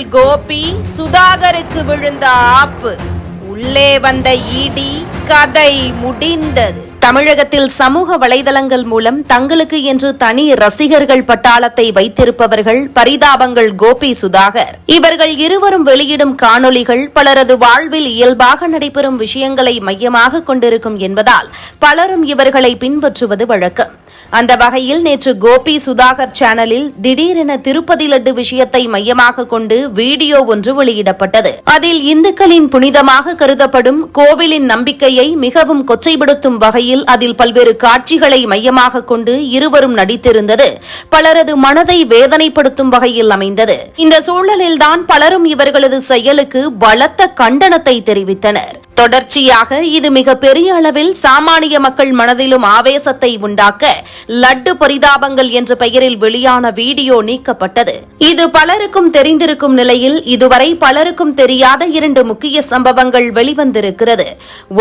பரிதாபங்கள் கோபி சுதாகருக்கு விழுந்த ஆப்பு. உள்ளே வந்த இடி கதை முடிந்தது. தமிழகத்தில் சமூக வலைதளங்கள் மூலம் தங்களுக்கு என்று தனி ரசிகர்கள் பட்டாளத்தை வைத்திருப்பவர்கள் பரிதாபங்கள் கோபி சுதாகர். இவர்கள் இருவரும் வெளியிடும் காணொளிகள் பலரது வாழ்வில் இயல்பாக நடைபெறும் விஷயங்களை மையமாக கொண்டிருக்கும் என்பதால் பலரும் இவர்களை பின்பற்றுவது வழக்கம். அந்த வகையில் நேற்று கோபி சுதாகர் சேனலில் திடீரென திருப்பதி லட்டு விஷயத்தை மையமாக கொண்டு வீடியோ ஒன்று வெளியிடப்பட்டது. அதில் இந்துக்களின் புனிதமாக கருதப்படும் கோவிலின் நம்பிக்கையை மிகவும் கொச்சைப்படுத்தும் வகையில் அதில் பல்வேறு காட்சிகளை மையமாக கொண்டு இருவரும் நடித்திருந்தது. பலரது மனதை வேதனைப்படுத்தும் வகையில் அமைந்தது. இந்த சூழலில்தான் பலரும் இவர்களது செயலுக்கு பலத்த கண்டனத்தை தெரிவித்தனர். தொடர்ச்சியாக இது மிக பெரிய அளவில் சாமானிய மக்கள் மனதிலும் ஆவேசத்தை உண்டாக்க லட்டு பரிதாபங்கள் என்ற பெயரில் வெளியான வீடியோ நீக்கப்பட்டது. இது பலருக்கும் தெரிந்திருக்கும் நிலையில் இதுவரை பலருக்கும் தெரியாத இரண்டு முக்கிய சம்பவங்கள் வெளிவந்திருக்கிறது.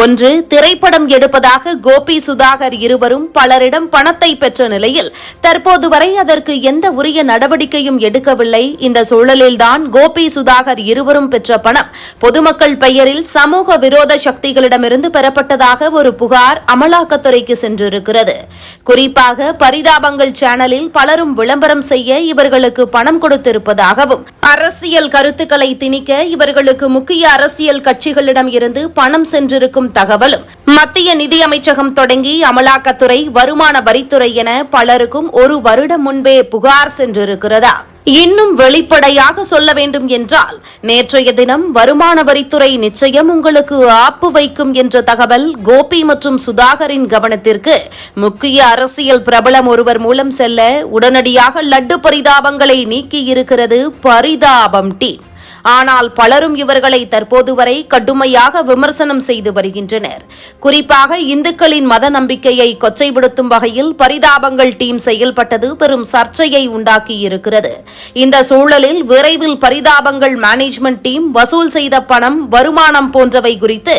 ஒன்று திரைப்படம் எடுப்பதாக கோபி சுதாகர் இருவரும் பலரிடம் பணத்தை பெற்ற நிலையில் தற்போது வரை அதற்கு எந்த உரிய நடவடிக்கையும் எடுக்கவில்லை. இந்த சூழலில்தான் கோபி சுதாகர் இருவரும் பெற்ற பணம் பொதுமக்கள் பெயரில் சமூக விரோத விரோத சக்திகளிடமிருந்து பெறப்பட்டதாக ஒரு புகார் அமலாக்கத்துறைக்கு சென்றிருக்கிறது. குறிப்பாக பரிதாபங்கள் சேனலில் பலரும் விளம்பரம் செய்ய இவர்களுக்கு பணம் கொடுத்திருப்பதாகவும் அரசியல் கருத்துக்களை திணிக்க இவர்களுக்கு முக்கிய அரசியல் கட்சிகளிடம் இருந்து பணம் சென்றிருக்கும் தகவலும் மத்திய நிதியமைச்சகம் தொடங்கி அமலாக்கத்துறை வருமான வரித்துறை என பலருக்கும் ஒரு வருடம் முன்பே புகார் சென்றிருக்கிறதா? இன்னும் வெளிப்படையாக சொல்ல வேண்டும் என்றால் நேற்றைய தினம் வருமான வரித்துறை நிச்சயம் உங்களுக்கு ஆப்பு வைக்கும் என்ற தகவல் கோபி மற்றும் சுதாகரின் கவனத்திற்கு முக்கிய அரசியல் பிரபலம் ஒருவர் மூலம் செல்ல உடனடியாக லட்டு பரிதாபங்களை நீக்கியிருக்கிறது பரிதாபம் டீம். ஆனால் பலரும் இவர்களை தற்போது வரை கடுமையாக விமர்சனம் செய்து வருகின்றனர். குறிப்பாக இந்துக்களின் மத நம்பிக்கையை கொச்சைப்படுத்தும் வகையில் பரிதாபங்கள் டீம் செயல்பட்டது பெரும் சர்ச்சையை உண்டாக்கியிருக்கிறது. இந்த சூழலில் விரைவில் பரிதாபங்கள் மேனேஜ்மெண்ட் டீம் வசூல் செய்த பணம் வருமானம் போன்றவை குறித்து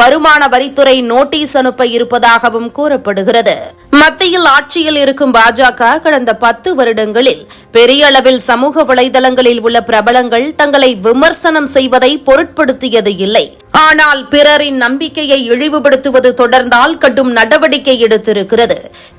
வருமான வரித்துறை நோட்டீஸ் அனுப்ப இருப்பதாகவும் கூறப்படுகிறது. மத்தியில் ஆட்சியில் இருக்கும் பாஜக கடந்த பத்து வருடங்களில் பெரிய அளவில் சமூக வலைதளங்களில் உள்ள பிரபலங்கள் தங்களை விமர்சனம் செய்வதை பொருட்படுத்தியது இல்லை. ஆனால் பிறரின் நம்பிக்கையை இழிவுபடுத்துவது தொடர்ந்தால் கடும் நடவடிக்கை எடுத்திருக்கிறது.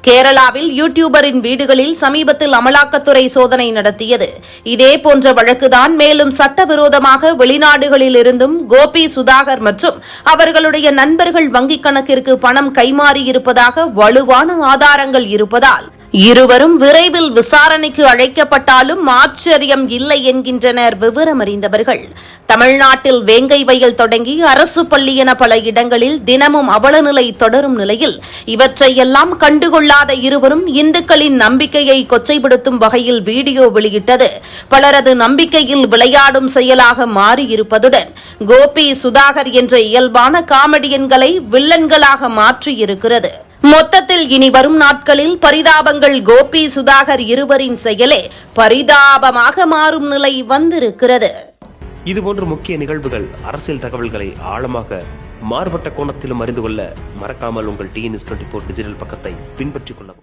கேரளாவில் யூடியூபரின் வீடுகளில் சமீபத்தில் அமலாக்கத்துறை சோதனை நடத்தியது. இதே போன்ற வழக்குதான் மேலும் சட்டவிரோதமாக வெளிநாடுகளில் இருந்தும் கோபி சுதாகர் மற்றும் அவர்களுடைய நண்பர்கள் வங்கிக் கணக்கிற்கு பணம் கைமாறியிருப்பதாக வலுவான ஆதாரங்கள் இருப்பதால் இருவரும் விரைவில் விசாரணைக்கு அழைக்கப்பட்டாலும் ஆச்சரியம் இல்லை என்கின்றனர் விவரம் அறிந்தவர்கள். தமிழ்நாட்டில் வேங்கை வயல் தொடங்கி அரசு பள்ளி என பல இடங்களில் தினமும் அவலநிலை தொடரும் நிலையில் இவற்றையெல்லாம் கண்டுகொள்ளாத இருவரும் இந்துக்களின் நம்பிக்கையை கொச்சைப்படுத்தும் வகையில் வீடியோ வெளியிட்டது. பலரது நம்பிக்கையில் விளையாடும் செயலாக மாறியிருப்பதுடன் கோபி சுதாகர் என்ற இயல்பான காமெடியன்களை வில்லன்களாக மாற்றியிருக்கிறது. மொத்தத்தில் இனி வரும் நாட்களில் பரிதாபங்கள் கோபி சுதாகர் இருவரின் செயலே பரிதாபமாக மாறும் நிலை வந்திருக்கிறது. இதுபோன்ற முக்கிய நிகழ்வுகள் அரசியல் தகவல்களை ஆழமாக மாறுபட்ட கோணத்திலும் அறிந்து கொள்ள மறக்காமல் உங்கள் டிஎன்எஸ் டுவெண்ட்டி ஃபோர் டிஜிட்டல் பக்கத்தை பின்பற்றிக் கொள்ளவும்.